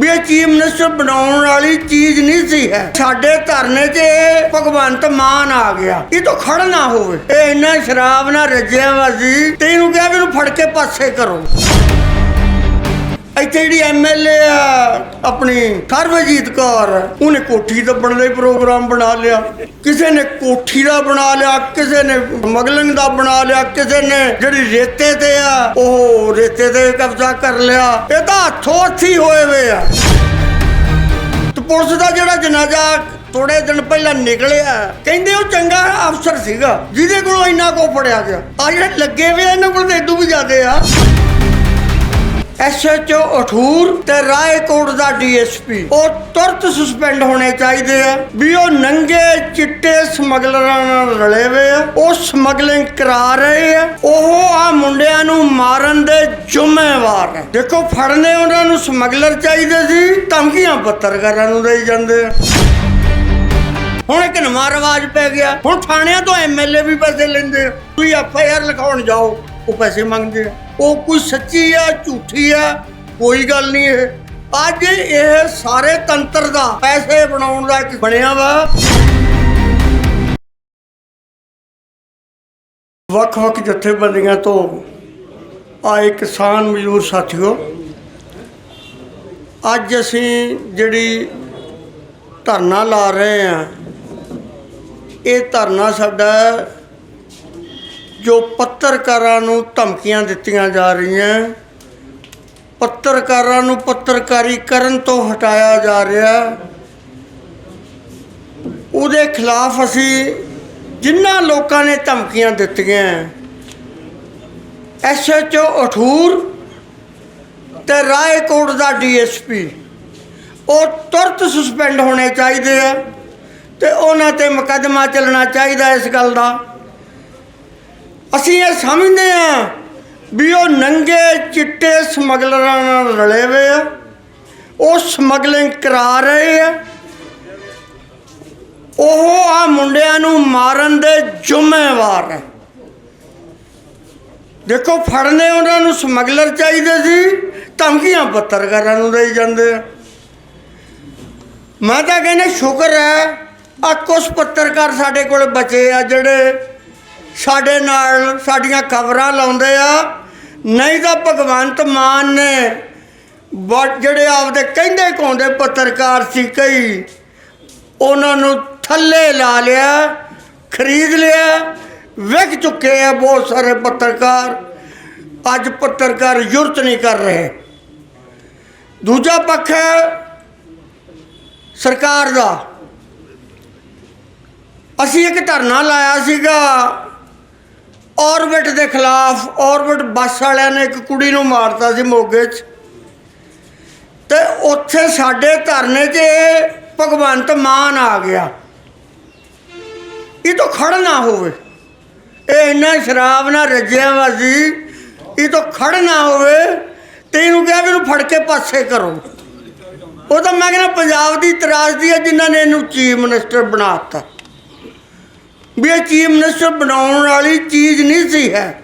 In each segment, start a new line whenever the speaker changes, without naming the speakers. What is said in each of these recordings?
ਵੀ ਇਹ chief minister ਬਣਾਉਣ ਵਾਲੀ ਚੀਜ਼ ਨਹੀਂ ਸੀ ਹੈ। ਸਾਡੇ ਧਰਨੇ 'ਚ ਇਹ ਭਗਵੰਤ ਮਾਨ ਆ ਗਿਆ। ਇਹ ਤਾਂ ਖੜ ਨਾ ਹੋਵੇ। ਇਹ ਇੰਨਾ ਸ਼ਰਾਬ ਨਾਲ ਰੱਜਿਆ ਵਾ ਸੀ ਤੇ ਇਹਨੂੰ ਕਿਹਾ ਵੀ ਇਹਨੂੰ ਫੜ ਕੇ ਪਾਸੇ ਕਰੋ। ਇੱਥੇ ਜਿਹੜੀ ਐਮਐਲਏ ਆ ਆਪਣੀ ਸਰਵਜੀਤ ਕੌਰ ਉਹਨੇ ਕੋਠੀ ਦੱਬਣ ਦਾ ਪ੍ਰੋਗਰਾਮ ਬਣਾ ਲਿਆ। ਕਿਸੇ ਨੇ ਕੋਠੀ ਦਾ ਬਣਾ ਲਿਆ ਕਿਸੇ ਨੇ ਸਮਗਲਿੰਗ ਦਾ ਬਣਾ ਲਿਆ ਕਿਸੇ ਨੇ ਜਿਹੜੀ ਰੇਤੇ ਤੇ ਆ ਉਹ ਰੇਤੇ ਤੇ ਕਬਜ਼ਾ ਕਰ ਲਿਆ। ਇਹ ਤਾਂ ਹੱਥੋਂ ਹੱਥੀ ਹੋਏ ਵੇ ਆ। ਤੇ ਪੁਲਿਸ ਦਾ ਜਿਹੜਾ ਜਨਾਜ਼ਾ ਥੋੜੇ ਦਿਨ ਪਹਿਲਾਂ ਨਿਕਲਿਆ ਕਹਿੰਦੇ ਉਹ ਚੰਗਾ ਅਫਸਰ ਸੀਗਾ ਜਿਹਦੇ ਕੋਲੋਂ ਇੰਨਾ ਕੋ ਫੜਿਆ ਗਿਆ। ਆ ਜਿਹੜੇ ਲੱਗੇ ਵੇ ਆ, ਇਹਨਾਂ ਕੋਲ ਤਾਂ ਏਦੂ ਵੀ ਜ਼ਿਆਦੇ ਆ। ਐਸਐਚਓ ਅਠੂਰ ਤੇ ਰਾਏਕੋਟ ਦਾ ਡੀਐਸਪੀ ਉਹ ਤੁਰਤ ਸਸਪੈਂਡ ਹੋਣੇ ਚਾਹੀਦੇ ਆ ਵੀ ਉਹ ਨੰਗੇ ਚਿੱਟੇ ਸਮਗਲਰਾਂ ਨਾਲ ਰਲੇ ਹੋਏ ਆ, ਉਹ ਸਮਗਲਿੰਗ ਕਰਾ ਰਹੇ ਆ, ਉਹ ਆ ਮੁੰਡਿਆਂ ਨੂੰ ਮਾਰਨ ਦੇ ਜ਼ਿੰਮੇਵਾਰ ਨੇ ਦੇਖੋ, ਫੜਨੇ ਉਹਨਾਂ ਨੂੰ ਸਮਗਲਰ ਚਾਹੀਦੇ ਸੀ, ਧਮਕੀਆਂ ਪੱਤਰਕਾਰਾਂ ਨੂੰ ਦੇਈ ਜਾਂਦੇ ਆ। ਹੁਣ ਇੱਕ ਨਵਾਂ ਰਿਵਾਜ ਪੈ ਗਿਆ, ਹੁਣ ਥਾਣਿਆਂ ਤੋਂ ਐਮਐਲਏ ਵੀ ਪੈਸੇ ਲੈਂਦੇ ਆ। ਤੁਸੀਂ ਐਫ ਆਈ ਆਰ ਲਿਖਾਉਣ ਜਾਓ। ਉਹ ਪੈਸੇ ਮੰਗਦੇ ਆ। ਉਹ ਕੋਈ ਸੱਚੀ ਆ, ਝੂਠੀ ਆ, ਕੋਈ ਗੱਲ ਨਹੀਂ ਇਹ। ਅੱਜ ਇਹ ਸਾਰੇ ਤੰਤਰ ਦਾ ਪੈਸੇ ਬਣਾਉਣ ਦਾ ਇੱਕ ਬਣਿਆ ਵਾ। ਵੱਖ-ਵੱਖ ਜਥੇਬੰਦੀਆਂ ਤੋਂ ਆਏ ਕਿਸਾਨ ਮਜ਼ਦੂਰ ਸਾਥੀਓ, ਅੱਜ ਅਸੀਂ ਜਿਹੜੀ ਧਰਨਾ ਲਾ ਰਹੇ ਆ, ਇਹ ਧਰਨਾ ਸਾਡਾ ਜੋ ਪੱਤਰਕਾਰਾਂ ਨੂੰ ਧਮਕੀਆਂ ਦਿੱਤੀਆਂ ਜਾ ਰਹੀਆਂ, ਪੱਤਰਕਾਰਾਂ ਨੂੰ ਪੱਤਰਕਾਰੀ ਕਰਨ ਤੋਂ ਹਟਾਇਆ ਜਾ ਰਿਹਾ। ਉਹਦੇ ਖਿਲਾਫ ਅਸੀਂ ਜਿਨ੍ਹਾਂ ਲੋਕਾਂ ਨੇ ਧਮਕੀਆਂ ਦਿੱਤੀਆਂ ਐਸਐਚਓ ਅਠੂਰ ਤੇ ਰਾਏਕੋਟ ਦਾ ਡੀਐਸਪੀ ਉਹ ਤੁਰਤ ਸਸਪੈਂਡ ਹੋਣੇ ਚਾਹੀਦੇ ਆ ਤੇ ਉਹਨਾਂ ਤੇ ਮੁਕੱਦਮਾ ਚੱਲਣਾ ਚਾਹੀਦਾ ਇਸ ਗੱਲ ਦਾ। ਅਸੀਂ ਇਹ ਸਮਝਦੇ ਆ ਵੀ ਉਹ ਨੰਗੇ ਚਿੱਟੇ ਸਮਗਲਰਾਂ ਨਾਲ ਰਲੇ ਹੋਏ ਆ, ਉਹ ਸਮਗਲਿੰਗ ਕਰਾ ਰਹੇ ਆ। ਉਹ ਆ ਮੁੰਡਿਆਂ ਨੂੰ ਮਾਰਨ ਦੇ ਜ਼ਿੰਮੇਵਾਰ ਹੈ ਦੇਖੋ, ਫੜਨੇ ਉਹਨਾਂ ਨੂੰ ਸਮਗਲਰ ਚਾਹੀਦੇ ਸੀ, ਧਮਕੀਆਂ ਪੱਤਰਕਾਰਾਂ ਨੂੰ ਦੇਈ ਜਾਂਦੇ ਆ। ਮੈਂ ਤਾਂ ਕਹਿੰਦਾ, ਸ਼ੁਕਰ ਹੈ ਆ ਕੁਝ ਪੱਤਰਕਾਰ ਸਾਡੇ ਕੋਲ ਬਚੇ ਆ ਜਿਹੜੇ ਸਾਡੇ ਨਾਲ ਸਾਡੀਆਂ ਖਬਰਾਂ ਲਾਉਂਦੇ ਆ। ਨਹੀਂ ਤਾਂ ਭਗਵੰਤ ਮਾਨ ਨੇ ਬ- ਜਿਹੜੇ ਆਪਦੇ ਕਹਿੰਦੇ ਕੌਂਦੇ ਪੱਤਰਕਾਰ ਸੀ ਕਈ, ਉਹਨਾਂ ਨੂੰ ਥੱਲੇ ਲਾ ਲਿਆ, ਖਰੀਦ ਲਿਆ, ਵਿਕ ਚੁੱਕੇ ਆ ਬਹੁਤ ਸਾਰੇ ਪੱਤਰਕਾਰ। ਅੱਜ ਪੱਤਰਕਾਰ ਯੁਰਤ ਨਹੀਂ ਕਰ ਰਹੇ। ਦੂਜਾ ਪੱਖ ਹੈ ਸਰਕਾਰ ਦਾ। ਅਸੀਂ ਇੱਕ ਧਰਨਾ ਲਾਇਆ ਸੀਗਾ। ਔਰਬਿਟ ਦੇ ਖਿਲਾਫ, ਔਰਬਿਟ ਬੱਸ ਵਾਲਿਆਂ ਨੇ ਇੱਕ ਕੁੜੀ ਨੂੰ ਮਾਰਤਾ ਸੀ ਮੋਗੇ 'ਚ। ਤੇ ਉੱਥੇ ਸਾਡੇ ਧਰਨੇ 'ਚ ਭਗਵੰਤ ਮਾਨ ਆ ਗਿਆ, ਇਹ ਤਾਂ ਖੜ ਨਾ ਹੋਵੇ। ਇਹ ਇੰਨਾ ਸ਼ਰਾਬ ਨਾਲ ਰੱਜਿਆ ਵਾ ਸੀ ਇਹ ਤਾਂ ਖੜ ਨਾ ਹੋਵੇ, ਤੇ ਇਹਨੂੰ ਕਿਹਾ ਵੀ ਇਹਨੂੰ ਫੜ ਕੇ ਪਾਸੇ ਕਰੋ। ਉਹ ਤਾਂ ਮੈਂ ਕਹਿੰਦਾ ਪੰਜਾਬ ਦੀ ਤਰਾਸਦੀ ਹੈ ਜਿਨ੍ਹਾਂ ਨੇ ਇਹਨੂੰ ਚੀਫ ਮਿਨਿਸਟਰ ਬਣਾਤਾ ਵੀ ਇਹ ਚੀਫ ਮਿਨਿਸਟਰ ਬਣਾਉਣ ਵਾਲੀ ਚੀਜ਼ ਨਹੀਂ ਸੀ ਹੈ।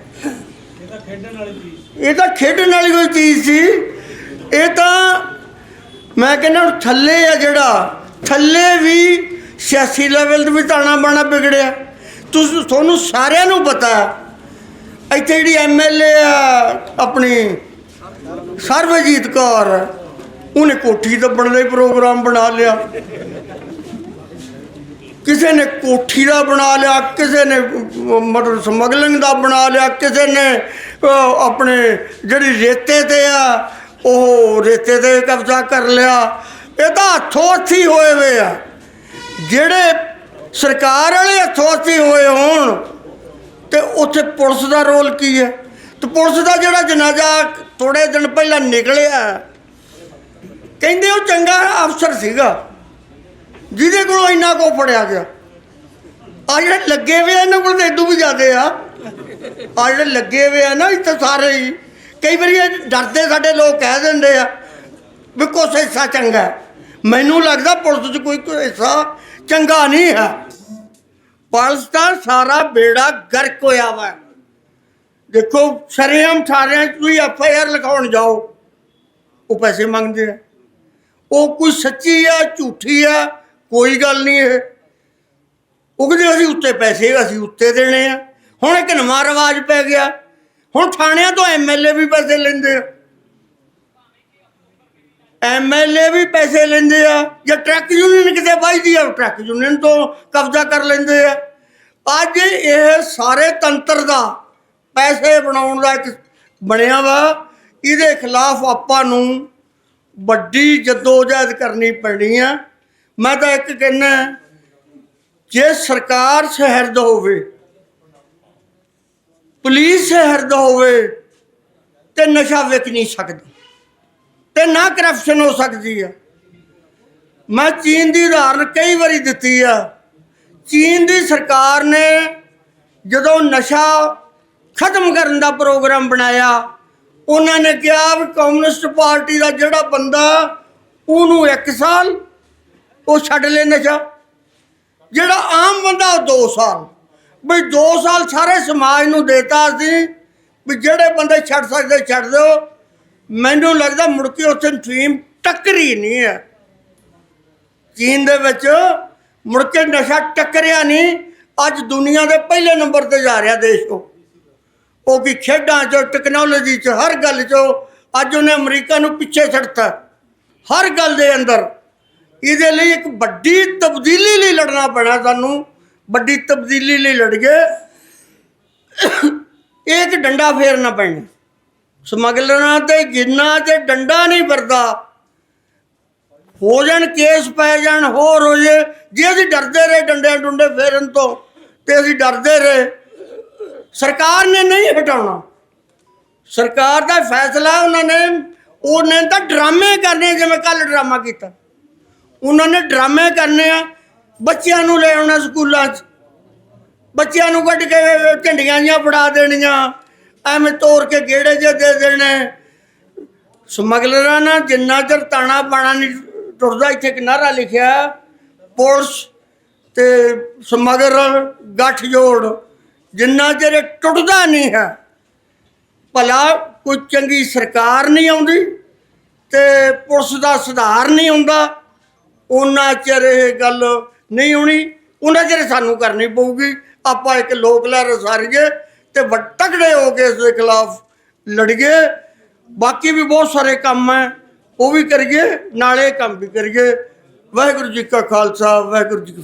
ਇਹ ਤਾਂ ਖੇਡਣ ਵਾਲੀ ਕੋਈ ਚੀਜ਼ ਸੀ। ਇਹ ਤਾਂ ਮੈਂ ਕਹਿੰਦਾ ਥੱਲੇ ਆ ਜਿਹੜਾ ਥੱਲੇ ਵੀ ਸਿਆਸੀ ਲੈਵਲ ਤੇ ਵੀ ਤਾਣਾ ਬਾਣਾ ਵਿਗੜਿਆ। ਤੁਸੀਂ ਤੁਹਾਨੂੰ ਸਾਰਿਆਂ ਨੂੰ ਪਤਾ। ਇੱਥੇ ਜਿਹੜੀ ਐਮਐਲਏ ਆ ਆਪਣੀ ਸਰਵਜੀਤ ਕੌਰ ਉਹਨੇ ਕੋਠੀ ਦੱਬਣ ਦਾ ਹੀ ਪ੍ਰੋਗਰਾਮ ਬਣਾ ਲਿਆ। ਕਿਸੇ ਨੇ ਕੋਠੀ ਦਾ ਬਣਾ ਲਿਆ, ਕਿਸੇ ਨੇ ਮਤਲਬ ਸਮਗਲਿੰਗ ਦਾ ਬਣਾ ਲਿਆ, ਕਿਸੇ ਨੇ ਆਪਣੇ ਜਿਹੜੀ ਰੇਤੇ ਤੇ ਆ, ਉਹ ਰੇਤੇ ਤੇ ਕਬਜ਼ਾ ਕਰ ਲਿਆ। ਇਹ ਤਾਂ ਹੱਥੋਂ ਹੱਥੀ ਹੋਏ ਵੇ ਆ। ਜਿਹੜੇ ਸਰਕਾਰ ਵਾਲੇ ਹੱਥੋਂ ਹੱਥੀ ਹੋਏ ਹੋਣ, ਤੇ ਉੱਥੇ ਪੁਲਿਸ ਦਾ ਰੋਲ ਕੀ ਹੈ? ਤੇ ਪੁਲਿਸ ਦਾ ਜਿਹੜਾ ਜਨਾਜ਼ਾ ਥੋੜੇ ਦਿਨ ਪਹਿਲਾਂ ਨਿਕਲਿਆ, ਕਹਿੰਦੇ ਉਹ ਚੰਗਾ ਅਫਸਰ ਸੀਗਾ। ਜਿਹਦੇ ਕੋਲੋਂ ਇੰਨਾ ਕੋ ਫੜਿਆ ਗਿਆ। ਆ ਜਿਹੜੇ ਲੱਗੇ ਹੋਏ ਆ, ਇਹਨਾਂ ਕੋਲ ਤਾਂ ਏਦੂ ਵੀ ਜ਼ਿਆਦੇ ਆ। ਆ ਜਿਹੜੇ ਲੱਗੇ ਹੋਏ ਆ ਨਾ, ਇੱਥੇ ਸਾਰੇ ਹੀ। ਕਈ ਵਾਰੀ ਇਹ ਡਰਦੇ ਸਾਡੇ ਲੋਕ ਕਹਿ ਦਿੰਦੇ ਆ ਵੀ ਕੁਛ ਹਿੱਸਾ ਚੰਗਾ ਮੈਨੂੰ ਲੱਗਦਾ ਪੁਲਿਸ 'ਚ ਕੋਈ ਹਿੱਸਾ ਚੰਗਾ ਨਹੀਂ ਹੈ। ਪੁਲਿਸ ਦਾ ਸਾਰਾ ਬੇੜਾ ਗਰਕ ਹੋਇਆ ਵਾ। ਦੇਖੋ, ਸ਼ਰੇਆਮ ਸਾਰਿਆਂ 'ਚ ਤੁਸੀਂ ਐਫ ਆਈ ਆਰ ਲਿਖਾਉਣ ਜਾਓ। ਉਹ ਪੈਸੇ ਮੰਗਦੇ ਆ। ਉਹ ਕੋਈ ਸੱਚੀ ਆ, ਝੂਠੀ ਆ ਕੋਈ ਗੱਲ ਨਹੀਂ ਇਹ। ਉਹ ਕਹਿੰਦੇ ਅਸੀਂ ਉੱਤੇ ਪੈਸੇ ਅਸੀਂ ਉੱਤੇ ਦੇਣੇ ਆ। ਹੁਣ ਇੱਕ ਨਵਾਂ ਰਿਵਾਜ ਪੈ ਗਿਆ। ਹੁਣ ਥਾਣਿਆਂ ਤੋਂ ਐਮਐਲਏ ਵੀ ਪੈਸੇ ਲੈਂਦੇ ਆ। ਐਮਐਲਏ ਵੀ ਪੈਸੇ ਲੈਂਦੇ ਆ। ਜਾਂ ਟਰੱਕ ਯੂਨੀਅਨ ਕਿਤੇ ਵੱਜਦੀ ਆ, ਉਹ ਟਰੱਕ ਯੂਨੀਅਨ ਤੋਂ ਕਬਜ਼ਾ ਕਰ ਲੈਂਦੇ ਆ। ਅੱਜ ਇਹ ਸਾਰੇ ਤੰਤਰ ਦਾ ਪੈਸੇ ਬਣਾਉਣ ਦਾ ਇੱਕ ਬਣਿਆ ਵਾ। ਇਹਦੇ ਖਿਲਾਫ ਆਪਾਂ ਨੂੰ ਵੱਡੀ ਜਦੋਜਹਿਦ ਕਰਨੀ ਪੈਣੀ ਆ। ਮੈਂ ਤਾਂ ਇੱਕ ਕਹਿੰਨਾ ਜੇ ਸਰਕਾਰ ਸਹਿਰਦ ਹੋਵੇ, ਪੁਲਿਸ ਸਹਿਰਦ ਹੋਵੇ, ਤੇ ਨਸ਼ਾ ਵਿਕ ਨਹੀਂ ਸਕਦੀ, ਤੇ ਨਾ ਕਰਪਸ਼ਨ ਹੋ ਸਕਦੀ ਆ। ਮੈਂ ਚੀਨ ਦੀ ਉਦਾਹਰਨ ਕਈ ਵਾਰੀ ਦਿੱਤੀ ਆ। ਚੀਨ ਦੀ ਸਰਕਾਰ ਨੇ ਜਦੋਂ ਨਸ਼ਾ ਖਤਮ ਕਰਨ ਦਾ ਪ੍ਰੋਗਰਾਮ ਬਣਾਇਆ, ਉਹਨਾਂ ਨੇ ਕਿਹਾ ਵੀ ਕਮਿਊਨਿਸਟ ਪਾਰਟੀ ਦਾ ਜਿਹੜਾ ਬੰਦਾ, ਉਹਨੂੰ 1 ਸਾਲ ਉਹ ਛੱਡ ਲੈ ਨਸ਼ਾ ਜਿਹੜਾ ਆਮ ਬੰਦਾ ਉਹ 2 ਸਾਲ। ਵੀ 2 ਸਾਲ ਸਾਰੇ ਸਮਾਜ ਨੂੰ ਦੇਤਾ ਸੀ ਵੀ ਜਿਹੜੇ ਬੰਦੇ ਛੱਡ ਸਕਦੇ ਛੱਡ ਦਿਓ। ਮੈਨੂੰ ਲੱਗਦਾ ਮੁੜ ਕੇ ਉੱਥੇ ਫੀਮ ਟੱਕਰੀ ਨਹੀਂ ਹੈ। ਚੀਨ ਦੇ ਵਿੱਚ ਮੁੜ ਕੇ ਨਸ਼ਾ ਟੱਕਰਿਆ ਨਹੀਂ। ਅੱਜ ਦੁਨੀਆ ਦੇ ਪਹਿਲੇ ਨੰਬਰ ਤੇ ਜਾ ਰਿਹਾ ਦੇਸ਼ ਉਹ। ਉਹ ਵੀ ਖੇਡਾਂ 'ਚ ਟੈਕਨੋਲੋਜੀ 'ਚ, ਹਰ ਗੱਲ 'ਚ। ਅੱਜ ਉਹਨੇ ਅਮਰੀਕਾ ਨੂੰ ਪਿੱਛੇ ਛੱਡਤਾ। ਹਰ ਗੱਲ ਦੇ ਅੰਦਰ। ਇਹਦੇ ਲਈ ਇੱਕ ਵੱਡੀ ਤਬਦੀਲੀ ਲਈ ਲੜਨਾ ਪੈਣਾ ਸਾਨੂੰ। ਵੱਡੀ ਤਬਦੀਲੀ ਲਈ ਲੜ ਗਏ ਇਹ ਇੱਕ ਡੰਡਾ ਫੇਰਨਾ ਪੈਣਾ। ਸਮਗਲਰਾਂ ਤੇ ਜਿੰਨਾ ਤੇ ਡੰਡਾ ਨਹੀਂ ਵਰਦਾ, ਹੋ ਜਾਣ ਕੇਸ ਪੈ ਜਾਣ, ਹੋਰ ਹੋ ਜੇ। ਜੇ ਅਸੀਂ ਡਰਦੇ ਰਹੇ ਡੰਡੇ ਡੁੰਡੇ ਫੇਰਨ ਤੋਂ, ਤੇ ਅਸੀਂ ਡਰਦੇ ਰਹੇ। ਸਰਕਾਰ ਨੇ ਨਹੀਂ ਹਟਾਉਣਾ। ਸਰਕਾਰ ਦਾ ਫੈਸਲਾ ਉਹਨਾਂ ਨੇ, ਉਹਨੇ ਤਾਂ ਡਰਾਮੇ ਕਰਨੇ ਜਿਵੇਂ ਕੱਲ ਡਰਾਮਾ ਕੀਤਾ। ਉਹਨਾਂ ਨੇ ਡਰਾਮੇ ਕਰਨੇ ਆ, ਬੱਚਿਆਂ ਨੂੰ ਲੈ ਆਉਣਾ ਸਕੂਲਾਂ 'ਚ। ਬੱਚਿਆਂ ਨੂੰ ਕੱਢ ਕੇ ਝੰਡੀਆਂ ਜੀਆਂ ਫੜਾ ਦੇਣੀਆਂ, ਐਵੇਂ ਤੋੜ ਕੇ ਗੇੜੇ ਜੇ ਦੇ ਦੇਣੇ। ਸਮਗਲਰਾਂ ਨਾਲ ਜਿੰਨਾ ਚਿਰ ਤਾਣਾ ਬਾਣਾ ਨਹੀਂ ਟੁੱਟਦਾ, ਇੱਥੇ ਇੱਕ ਨਾਰਾ ਲਿਖਿਆ, ਪੁਲਿਸ ਤੇ ਸਮਗਲਰ ਗੱਠ ਜੋੜ, ਜਿੰਨਾ ਚਿਰ ਇਹ ਟੁੱਟਦਾ ਨਹੀਂ ਹੈ, ਭਲਾ ਕੋਈ ਚੰਗੀ ਸਰਕਾਰ ਨਹੀਂ ਆਉਂਦੀ ਤੇ ਪੁਲਿਸ ਦਾ ਸੁਧਾਰ ਨਹੀਂ ਹੁੰਦਾ। ਉਹਨਾਂ ਚਿਰ ਇਹ ਗੱਲ ਨਹੀਂ ਹੋਣੀ ਉਹਨਾਂ ਚਿਰ ਸਾਨੂੰ ਕਰਨੀ ਪਊਗੀ। ਆਪਾਂ ਇੱਕ ਲੋਕ ਲਹਿਰ ਸਾਰੀਏ ਤੇ ਵੱਡ ਤਕੜੇ ਹੋ ਕੇ ਇਸ ਦੇ ਖਿਲਾਫ ਲੜੀਏ। ਬਾਕੀ ਵੀ ਬਹੁਤ ਸਾਰੇ ਕੰਮ ਹੈ, ਉਹ ਵੀ ਕਰੀਏ, ਨਾਲੇ ਕੰਮ ਵੀ ਕਰੀਏ। ਵਾਹਿਗੁਰੂ ਜੀ ਕਾ ਖਾਲਸਾ, ਵਾਹਿਗੁਰੂ ਜੀ ਕੀ